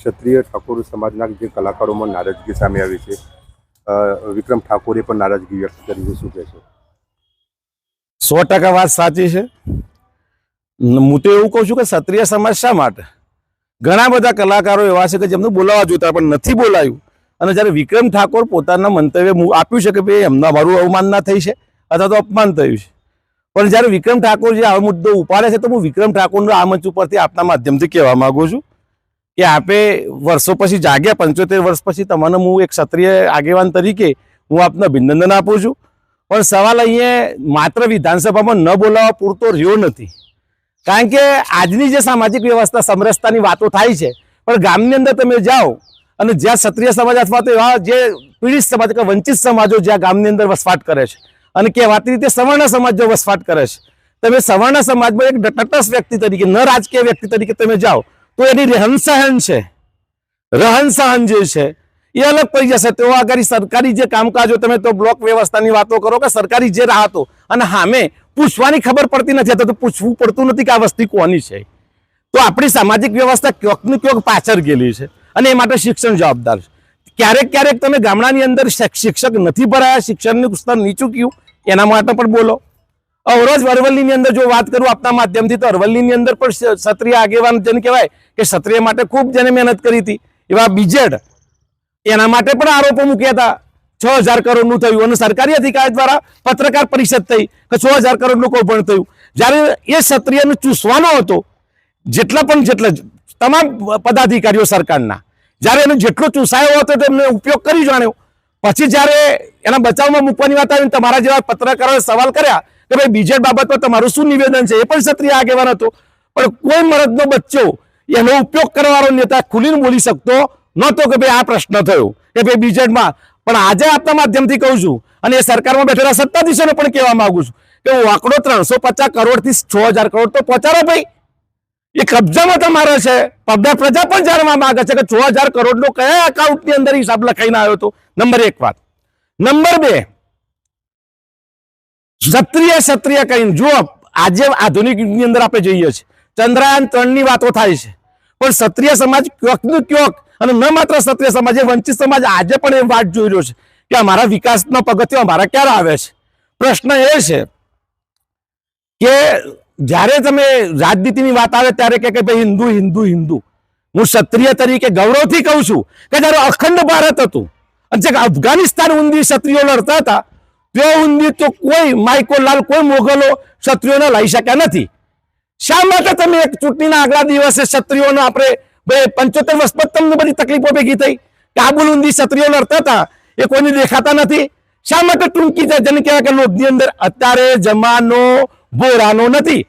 ક્ષત્રિય ઠાકોર સમાજના જે કલાકારોમાં નારાજગી સામે આવી છે વિક્રમ ઠાકોરે પણ નારાજગી વ્યક્ત કરી છે, શું છે? સો ટકા વાત સાચી છે. હું તો એવું કહું છું કે ક્ષત્રિય સમાજ શા માટે? ઘણા બધા કલાકારો એવા છે કે જેમને બોલાવવા જોતા પણ નથી બોલાયું. અને જ્યારે વિક્રમ ઠાકોર પોતાના મંતવ્ય આપ્યું છે કે ભાઈ એમના મારું અવમાનના થઈ છે, અથવા તો અપમાન થયું છે. પણ જ્યારે વિક્રમ ઠાકોર જે આ મુદ્દો ઉપાડે છે, તો હું વિક્રમ ઠાકોરનો આ મંચ ઉપરથી આપના માધ્યમથી કહેવા માંગુ છું. કે આપે વર્ષો પછી જાગ્યા, પંચોતેર વર્ષ પછી તમને હું એક ક્ષત્રિય આગેવાન તરીકે હું આપને અભિનંદન આપું છું. પણ સવાલ અહીંયા માત્ર વિધાનસભામાં ન બોલાવવા પૂરતો રહ્યો નથી. કારણ કે આજની જે સામાજિક વ્યવસ્થા, સમરસતાની વાતો થાય છે, પણ ગામની અંદર તમે જાઓ અને જ્યાં ક્ષત્રિય સમાજ અથવા તો એવા જે પીડિત સમાજ કે વંચિત સમાજો જ્યાં ગામની અંદર વસવાટ કરે છે અને કહેવાતી રીતે સવર્ણ સમાજ જો વસવાટ કરે છે, તમે સવર્ણ સમાજમાં એક તટસ્થ વ્યક્તિ તરીકે, ન રાજકીય વ્યક્તિ તરીકે તમે જાઓ તો એની રહેન સહન છે રહન સહન જે છે, એ અલગ પડી જશે. તેઓ આગળ સરકારી જે કામકાજો, તમે તો બ્લોક વ્યવસ્થાની વાતો કરો કે સરકારી જે રાહતો, અને સામે પૂછવાની ખબર પડતી નથી. તો પૂછવું પડતું નથી કે આ વસ્તી કોની છે. તો આપણી સામાજિક વ્યવસ્થા ક્યોંક ક્યોક પાછળ ગયેલી છે, અને એ માટે શિક્ષણ જવાબદાર છે. ક્યારેક ક્યારેક તમે ગામડાની અંદર શિક- શિક્ષક નથી ભરાયા, શિક્ષણનું સ્તર નીચું ગયું એના માટે પણ બોલો. અવરોજ અરવલ્લીની અંદર જો વાત કરું, આપના માધ્યમથી તો અરવલ્લીની અંદર પણ ક્ષ- ક્ષત્રિય આગેવાન જેને કહેવાય કે ક્ષત્રિય માટે ખૂબ જેને મહેનત કરી હતી, એવા બીજેડ એના માટે પણ આરોપો મૂક્યા હતા. છ હજાર કરોડનું થયું અને સરકારી અધિકારી દ્વારા પત્રકાર પરિષદ થઈ કે છ હજાર કરોડનું કૌભાંડ થયું. જ્યારે એ ક્ષત્રિયને ચૂસવાનો હતો, જેટલા પણ જેટલા તમામ પદાધિકારીઓ સરકારના, જ્યારે એને જેટલો ચૂસાયો હતો તેમને ઉપયોગ કરી જાણ્યો. પછી જ્યારે એના બચાવમાં મૂકવાની વાત આવી તમારા જેવા પત્રકારોએ સવાલ કર્યા કે ભાઈ બીજેડ બાબતમાં તમારું શું નિવેદન છે? એ પણ ક્ષત્રિય આગેવાન હતો. પણ કોઈ મરદનો બચ્ચો એનો ઉપયોગ કરવાનો નેતા ખુલીને બોલી શકતો નહોતો કે ભાઈ આ પ્રશ્ન થયો, કે ભાઈ બીજેડમાં. પણ આજે આપના માધ્યમથી કહું છું, અને એ સરકારમાં બેઠેલા સત્તાધીશોને પણ કહેવા માંગુ છું, કે હું આંકડો ત્રણસો પચાસ કરોડથી છ હજાર કરોડ તો પહોંચાડો ભાઈ. એ કબજામાં તમારે છે. પબ્લિક પ્રજા પણ જાણવા માંગે છે કે છ હજાર કરોડનો કયા એકાઉન્ટની અંદર હિસાબ લખાઈને આવ્યો હતો? નંબર એક વાત. નંબર બે ક્ષત્રિય ક્ષત્રિય કહીને, જુઓ, આજે આધુનિક યુગની અંદર આપણે જોઈએ છીએ ચંદ્રયાન ત્રણની વાતો થાય છે. પણ ક્ષત્રિય સમાજ ક્યોક ને ક્યોક અને ન માત્ર ક્ષત્રિય સમાજ, એ વંચિત સમાજ આજે પણ એ વાત જોઈ રહ્યો છે કે અમારા વિકાસનો પગથિયો અમારા ક્યારે આવે છે? પ્રશ્ન એ છે કે જ્યારે તમે રાજનીતિની વાત આવે ત્યારે કે ભાઈ હિન્દુ હિન્દુ હિન્દુ. હું ક્ષત્રિય તરીકે ગૌરવથી કહું છું કે જ્યારે અખંડ ભારત હતું, અને જે અફઘાનિસ્તાન ઊંધી ક્ષત્રિયો લડતા હતા તે ઊંધી તો કોઈ માઇકો લાલ, કોઈ મોગલો ક્ષત્રિયોને લઈ શક્યા નથી. શા માટે તમે એક ચૂંટણીના આગલા દિવસે ક્ષત્રિયોને આપણે ભાઈ પંચોતેર વર્ષ તમને બધી તકલીફો ભેગી થઈ? કાબુલ ઊંધી ક્ષત્રિયો લડતા હતા, એ કોઈને દેખાતા નથી. શા માટે ટૂંકી છે જેને કહેવાય કે લોભની અંદર અત્યારે જમાનો બોરાનો નથી.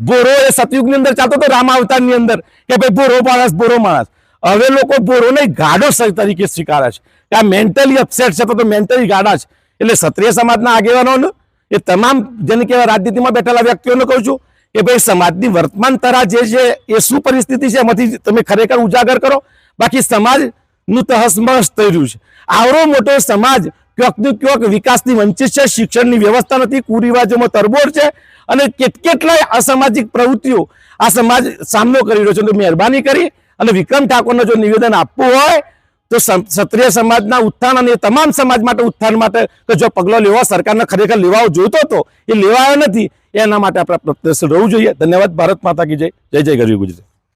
બોરો એ સતયુગની અંદર ચાલતો હતો રામ અવતારની અંદર, કે ભાઈ બોરો માણસ બોરો માણસ. હવે લોકો બોરોને ગાડો તરીકે સ્વીકારે છે. કે આ મેન્ટલી અપસેટ છે, તો મેન્ટલી ગાડા છે. એટલે ક્ષત્રિય સમાજના આગેવાનોને એ તમામ જેને કહેવાય રાજનીતિમાં બેઠેલા વ્યક્તિઓને કહું છું કે ભાઈ સમાજની વર્તમાન તરા જે છે એ શું પરિસ્થિતિ છે, એમાંથી તમે ખરેખર ઉજાગર કરો. બાકી સમાજનું તહસમહસ થઈ રહ્યું છે. આવડો મોટો સમાજ ક્યોકનું ક્યોક વિકાસની વંચિત છે, શિક્ષણની વ્યવસ્થા નથી, કુરિવાજોમાં તરબોળ છે અને કેટ કેટલાય અસામાજિક પ્રવૃત્તિઓ આ સમાજ સામનો કરી રહ્યો છે. તો મહેરબાની કરી અને વિક્રમ ઠાકોરને જો નિવેદન આપવું હોય તો ક્ષત્રિય સમાજના ઉત્થાન અને તમામ સમાજ માટે ઉત્થાન માટે કે જો પગલો લેવા સરકારને ખરેખર લેવાઓ જોઈતો હતો, એ લેવાયો નથી, એના માટે આપણે પ્રત્યક્ષ રહેવું જોઈએ. ધન્યવાદ. ભારત માતા કી જય. જય જય ગરવી ગુજરાત.